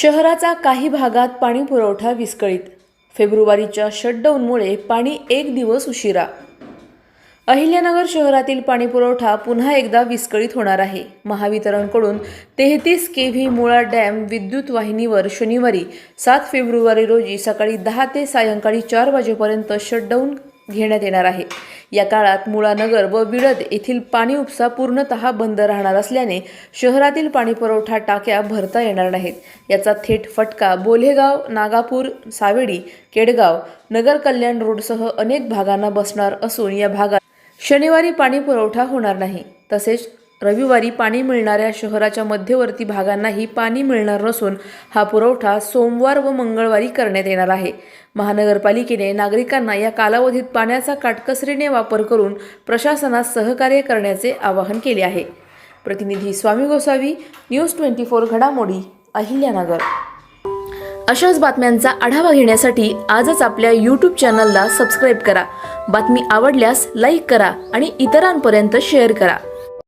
शहराचा काही भागात पाणी पुरवठा विस्कळीत. फेब्रुवारीच्या शटडाऊनमुळे पाणी एक दिवस उशिरा. अहिल्यानगर शहरातील पाणीपुरवठा पुन्हा एकदा विस्कळीत होणार आहे. महावितरणकडून तेहतीस के व्ही मुळा डॅम विद्युत वाहिनीवर शनिवारी सात फेब्रुवारी रोजी सकाळी दहा ते सायंकाळी चार वाजेपर्यंत शटडाऊन घेण्यात येणार आहे. या काळात मुळानगर व विळद येथील पाणी उपसा पूर्णतः बंद राहणार असल्याने शहरातील पाणीपुरवठा टाक्या भरता येणार नाहीत. याचा थेट फटका बोलेगाव नागापूर सावेडी केडगाव नगर कल्याण रोडसह अनेक भागांना बसणार असून या भागात शनिवारी पाणी पुरवठा होणार नाही. तसेच रविवारी पाणी मिळणाऱ्या शहराच्या मध्यवर्ती भागांनाही पाणी मिळणार नसून हा पुरवठा सोमवार व मंगळवारी करण्यात येणार आहे. महानगरपालिकेने नागरिकांना या कालावधीत पाण्याचा काटकसरीने वापर करून प्रशासनास सहकार्य करण्याचे आवाहन केले आहे. प्रतिनिधी Swami Gosavi news twenty four घडामोडी अहिल्यानगर. अशाच बातम्यांचा आढावा घेण्यासाठी आजच आपल्या यूट्यूब चॅनलला सबस्क्राईब करा. बातमी आवडल्यास लाईक करा आणि इतरांपर्यंत शेअर करा.